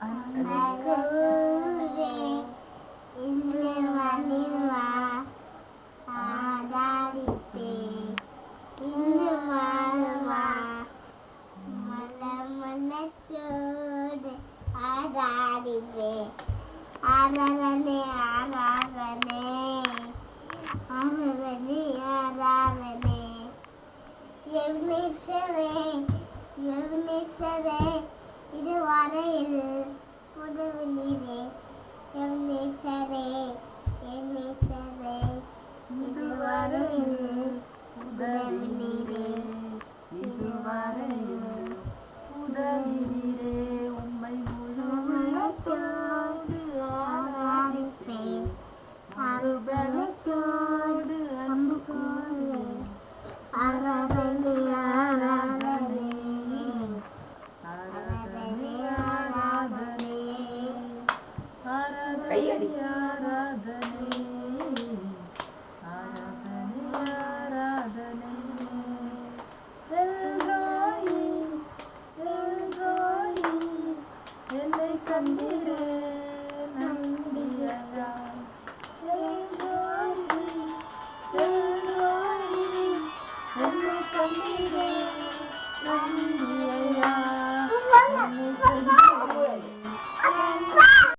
அன்புக்கூறே இன்று மணிவா ஆதாரிப்பே இன்று வாழ்வா இது வரையில் ஆதாரிப்பே ஆராதனை ஆராதனை ஆராதனை ஆராதனை இது வரையில் உதவினீரே எவ்னேசரே எவ்னேசரே உதவினீரே ஆராதனை கையடி. ஆராதனை என்னை கண்டிரே நம்பியா என்னை